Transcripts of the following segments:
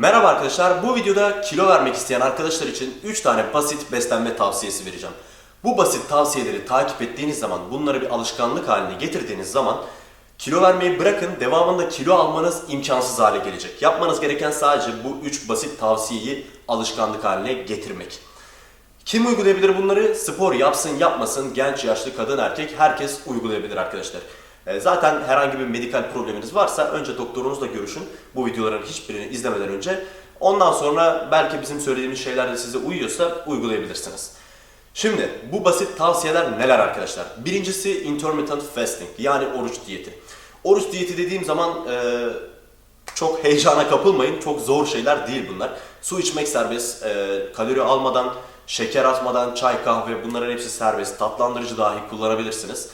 Merhaba arkadaşlar, bu videoda kilo vermek isteyen arkadaşlar için 3 tane basit beslenme tavsiyesi vereceğim. Bu basit tavsiyeleri takip ettiğiniz zaman, bunları bir alışkanlık haline getirdiğiniz zaman kilo vermeyi bırakın, devamında kilo almanız imkansız hale gelecek. Yapmanız gereken sadece bu 3 basit tavsiyeyi alışkanlık haline getirmek. Kim uygulayabilir bunları? Spor yapsın yapmasın, genç, yaşlı, kadın, erkek herkes uygulayabilir arkadaşlar. E, Zaten herhangi bir medikal probleminiz varsa önce doktorunuzla görüşün bu videoların hiçbirini izlemeden önce. Ondan sonra belki bizim söylediğimiz şeyler de size uyuyorsa uygulayabilirsiniz. Şimdi bu basit tavsiyeler neler arkadaşlar? Birincisi intermittent fasting yani oruç diyeti. Oruç diyeti dediğim zaman e, çok heyecana kapılmayın. Çok zor şeyler değil bunlar. Su içmek serbest, e, kalori almadan, şeker atmadan, çay, kahve bunların hepsi serbest. Tatlandırıcı dahi kullanabilirsiniz.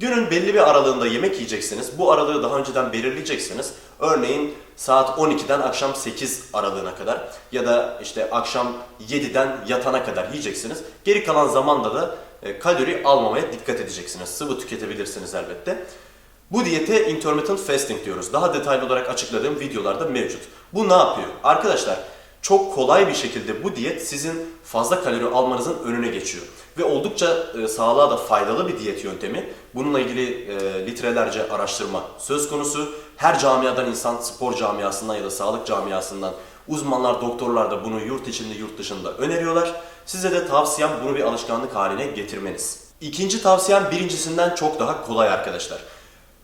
Günün belli bir aralığında yemek yiyeceksiniz. Bu aralığı daha önceden belirleyeceksiniz. Örneğin saat 12'den akşam 8 aralığına kadar ya da işte akşam 7'den yatana kadar yiyeceksiniz. Geri kalan zamanda da e, kalori almamaya dikkat edeceksiniz. Sıvı tüketebilirsiniz elbette. Bu diyete intermittent fasting diyoruz. Daha detaylı olarak açıkladığım videolarda mevcut. Bu ne yapıyor? Arkadaşlar çok kolay bir şekilde bu diyet sizin fazla kalori almanızın önüne geçiyor. Ve oldukça e, sağlığa da faydalı bir diyet yöntemi. Bununla ilgili e, litrelerce araştırma söz konusu. Her camiadan insan, spor camiasından ya da sağlık camiasından uzmanlar, doktorlar da bunu yurt içinde, yurt dışında öneriyorlar. Size de tavsiyem bunu bir alışkanlık haline getirmeniz. İkinci tavsiyem birincisinden çok daha kolay arkadaşlar.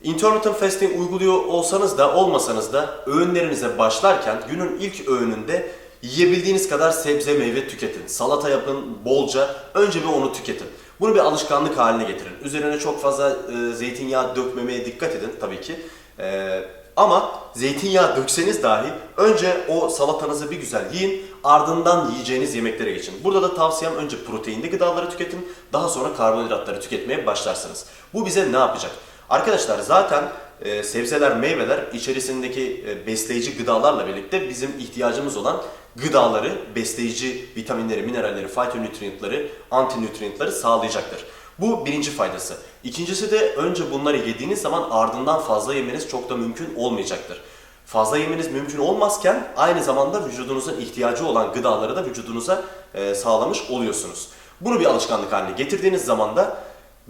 Intermittent fasting uyguluyor olsanız da olmasanız da öğünlerinize başlarken günün ilk öğününde yiyebildiğiniz kadar sebze meyve tüketin. Salata yapın bolca. Önce bir onu tüketin. Bunu bir alışkanlık haline getirin. Üzerine çok fazla e, zeytinyağı dökmemeye dikkat edin tabii ki. E, ama zeytinyağı dökseniz dahi önce o salatanızı bir güzel yiyin. Ardından yiyeceğiniz yemeklere geçin. Burada da tavsiyem önce proteinli gıdaları tüketin. Daha sonra karbonhidratları tüketmeye başlarsınız. Bu bize ne yapacak? Arkadaşlar zaten e, sebzeler, meyveler içerisindeki e, besleyici gıdalarla birlikte bizim ihtiyacımız olan gıdaları, besleyici vitaminleri, mineralleri, fitonutrientleri, antinutrientleri sağlayacaktır. Bu birinci faydası. İkincisi de önce bunları yediğiniz zaman ardından fazla yemeniz çok da mümkün olmayacaktır. Fazla yemeniz mümkün olmazken aynı zamanda vücudunuzun ihtiyacı olan gıdaları da vücudunuza e, sağlamış oluyorsunuz. Bunu bir alışkanlık haline getirdiğiniz zaman da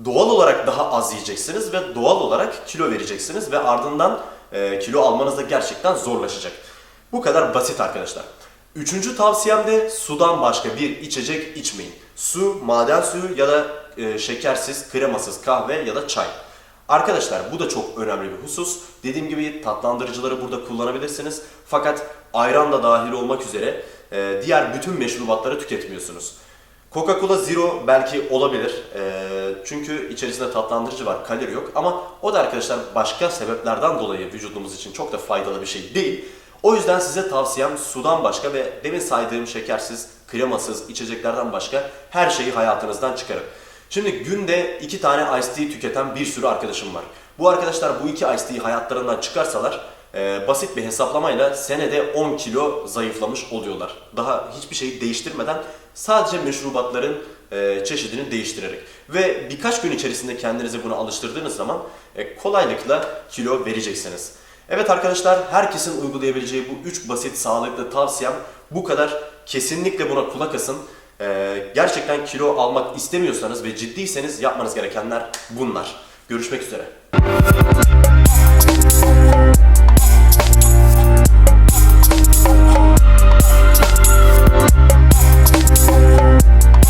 doğal olarak daha az yiyeceksiniz ve doğal olarak kilo vereceksiniz ve ardından e, kilo almanız da gerçekten zorlaşacak. Bu kadar basit arkadaşlar. Üçüncü tavsiyem de sudan başka bir içecek içmeyin. Su, maden suyu ya da e, şekersiz, kremasız kahve ya da çay. Arkadaşlar bu da çok önemli bir husus. Dediğim gibi tatlandırıcıları burada kullanabilirsiniz. Fakat ayran da dahil olmak üzere e, diğer bütün meşrubatları tüketmiyorsunuz. Coca-Cola Zero belki olabilir. Ee, çünkü içerisinde tatlandırıcı var, kalori yok. Ama o da arkadaşlar başka sebeplerden dolayı vücudumuz için çok da faydalı bir şey değil. O yüzden size tavsiyem sudan başka ve demin saydığım şekersiz, kremasız içeceklerden başka her şeyi hayatınızdan çıkarın. Şimdi günde iki tane iced tea tüketen bir sürü arkadaşım var. Bu arkadaşlar bu iki iced tea'yi hayatlarından çıkarsalar e, basit bir hesaplamayla senede 10 kilo zayıflamış oluyorlar. Daha hiçbir şeyi değiştirmeden sadece meşrubatların e, çeşidini değiştirerek. Ve birkaç gün içerisinde kendinizi buna alıştırdığınız zaman e, kolaylıkla kilo vereceksiniz. Evet arkadaşlar herkesin uygulayabileceği bu 3 basit sağlıklı tavsiyem bu kadar. Kesinlikle buna kulak asın. E, gerçekten kilo almak istemiyorsanız ve ciddiyseniz yapmanız gerekenler bunlar. Görüşmek üzere.